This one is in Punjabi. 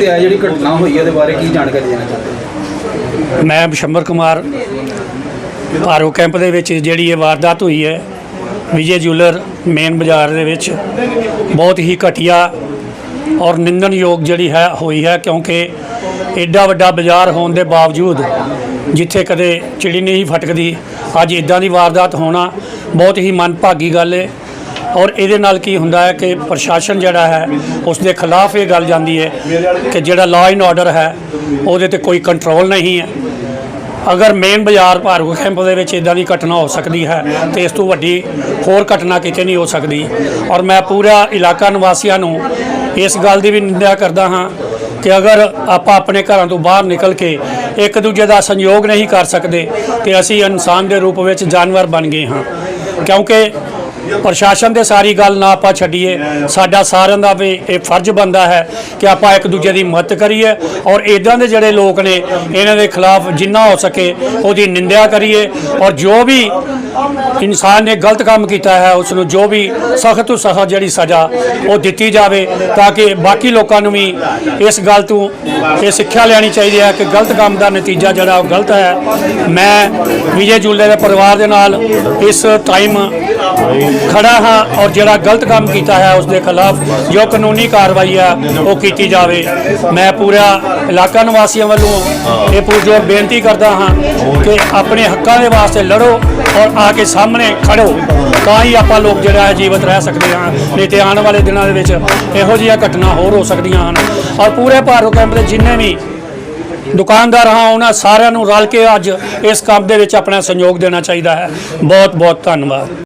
ਤੇ ਆ ਜਿਹੜੀ ਘਟਨਾ ਹੋਈ ਉਹਦੇ ਬਾਰੇ ਕੀ ਜਾਣਕਾਰੀ ਦੇਣਾ ਚਾਹੁੰਦੇ ਮੈਂ ਬਿਸ਼ੰਬਰ ਕੁਮਾਰ ਭਾਰੋ ਕੈਂਪ ਦੇ ਵਿੱਚ ਜਿਹੜੀ ਇਹ ਵਾਰਦਾਤ ਹੋਈ ਹੈ, ਵਿਜੇ ਜੁਲਰ ਮੇਨ ਬਾਜ਼ਾਰ ਦੇ ਵਿੱਚ, ਬਹੁਤ ਹੀ ਘਟੀਆ ਔਰ ਨਿੰਦਣਯੋਗ ਜਿਹੜੀ ਹੈ, ਹੋਈ ਹੈ ਕਿਉਂਕਿ ਐਡਾ ਵੱਡਾ ਬਾਜ਼ਾਰ ਹੋਣ ਦੇ ਬਾਵਜੂਦ ਜਿੱਥੇ ਕਦੇ ਚਿੜੀ ਨਹੀਂ ਫਟਕਦੀ, ਅੱਜ ਇਦਾਂ ਦੀ ਵਾਰਦਾਤ ਹੋਣਾ ਬਹੁਤ ਹੀ ਮਨਭਾਗੀ ਗੱਲ ਹੈ। ਔਰ ਇਹਦੇ ਨਾਲ ਕੀ ਹੁੰਦਾ ਹੈ ਕਿ ਪ੍ਰਸ਼ਾਸਨ ਜਿਹੜਾ ਹੈ ਉਸ ਦੇ ਖਿਲਾਫ ਇਹ ਗੱਲ ਜਾਂਦੀ ਹੈ ਕਿ ਜਿਹੜਾ ਲਾਅ ਐਂਡ ਆਰਡਰ ਹੈ, ਉਹਦੇ ਤੇ ਕੋਈ ਕੰਟਰੋਲ ਨਹੀਂ ਹੈ। ਅਗਰ ਮੇਨ ਬਾਜ਼ਾਰ ਭਾਰੂ ਕੈਂਪ ਦੇ ਵਿੱਚ ਇਦਾਂ ਦੀ ਘਟਨਾ ਹੋ ਸਕਦੀ ਹੈ, ਤੇ ਇਸ ਤੋਂ ਵੱਡੀ ਹੋਰ ਘਟਨਾ ਕਿਤੇ ਨਹੀਂ ਹੋ ਸਕਦੀ। ਔਰ ਮੈਂ ਪੂਰਾ ਇਲਾਕਾ ਨਿਵਾਸੀਆਂ ਨੂੰ ਇਸ ਗੱਲ ਦੀ ਵੀ ਨਿੰਦਾ ਕਰਦਾ ਹਾਂ ਕਿ ਅਗਰ ਆਪਾਂ ਆਪਣੇ ਘਰਾਂ ਤੋਂ ਬਾਹਰ ਨਿਕਲ ਕੇ ਇੱਕ ਦੂਜੇ ਦਾ ਸੰਯੋਗ ਨਹੀਂ ਕਰ ਸਕਦੇ, ਤੇ ਅਸੀਂ ਇਨਸਾਨ ਦੇ ਰੂਪ ਵਿੱਚ ਜਾਨਵਰ ਬਣ ਗਏ ਹਾਂ। ਕਿਉਂਕਿ ਪ੍ਰਸ਼ਾਸਨ ਦੇ ਸਾਰੀ ਗੱਲ ਨਾ ਆਪਾਂ ਛੱਡੀਏ। ਸਾਡਾ ਸਾਰਿਆਂ ਦਾ ਵੀ ਇਹ ਫਰਜ਼ ਬੰਦਾ ਹੈ ਕਿ ਆਪਾਂ ਇੱਕ ਦੂਜੇ ਦੀ ਮਦਦ ਕਰੀਏ ਔਰ ਇਦਾਂ ਦੇ ਜਿਹੜੇ ਲੋਕ ਨੇ, ਇਹਨਾਂ ਦੇ ਖਿਲਾਫ ਜਿੰਨਾ ਹੋ ਸਕੇ ਉਹਦੀ ਨਿੰਦਿਆ ਕਰੀਏ ਔਰ ਜੋ ਵੀ ਇਨਸਾਨ ਨੇ ਗਲਤ ਕੰਮ ਕੀਤਾ ਹੈ ਉਸ ਨੂੰ ਜੋ ਵੀ ਸਖਤ ਤੋਂ ਸਖਤ ਜਿਹੜੀ ਸਜ਼ਾ ਉਹ ਦਿੱਤੀ ਜਾਵੇ ਤਾਂ ਕਿ ਬਾਕੀ ਲੋਕਾਂ ਨੂੰ ਵੀ ਇਸ ਗੱਲ ਤੋਂ, ਇਹ ਸਿੱਖਿਆ ਲੈਣੀ ਚਾਹੀਦੀ ਹੈ ਕਿ ਗਲਤ ਕੰਮ ਦਾ ਨਤੀਜਾ ਜਿਹੜਾ ਉਹ ਗਲਤ ਹੈ। ਮੈਂ ਵਿਜੇ ਜੁੱਲੇ ਦੇ ਪਰਿਵਾਰ ਦੇ ਨਾਲ ਇਸ ਟਾਈਮ ਖੜਾ ਹਾਂ ਔਰ ਜਿਹੜਾ ਗਲਤ ਕੰਮ ਕੀਤਾ ਹੈ ਉਸ ਦੇ ਖਿਲਾਫ ਜੋ ਕਾਨੂੰਨੀ ਕਾਰਵਾਈ ਹੈ, ਉਹ ਕੀਤੀ ਜਾਵੇ। ਮੈਂ ਪੂਰਾ ਇਲਾਕਾ ਨਿਵਾਸੀਆਂ ਵੱਲੋਂ ਇਹ ਪੂਰੀ ਬੇਨਤੀ ਕਰਦਾ ਹਾਂ ਕਿ ਆਪਣੇ ਹੱਕਾਂ ਦੇ ਵਾਸਤੇ ਲੜੋ ਔਰ ਆ ਕੇ ਸਾਹਮਣੇ ਖੜੋ, ਤਾਂ ਹੀ ਆਪਾਂ ਲੋਕ ਜਿਹੜਾ ਹੈ ਜੀਵਤ ਰਹਿ ਸਕਦੇ ਹਾਂ। ਨਹੀਂ ਤੇ ਆਉਣ ਵਾਲੇ ਦਿਨਾਂ ਦੇ ਵਿੱਚ ਇਹੋ ਜਿਹੀਆਂ ਘਟਨਾ ਹੋਰ ਹੋ ਸਕਦੀਆਂ ਹਨ। ਔਰ ਪੂਰੇ ਭਾਰਤ ਕੈਂਪ ਦੇ ਜਿੰਨੇ ਵੀ ਦੁਕਾਨਦਾਰ ਹਾਂ, ਉਹਨਾਂ ਸਾਰਿਆਂ ਨੂੰ ਰਲ ਕੇ ਅੱਜ ਇਸ ਕੰਮ ਦੇ ਵਿੱਚ ਆਪਣਾ ਸਹਿਯੋਗ ਦੇਣਾ ਚਾਹੀਦਾ ਹੈ। ਬਹੁਤ ਬਹੁਤ ਧੰਨਵਾਦ।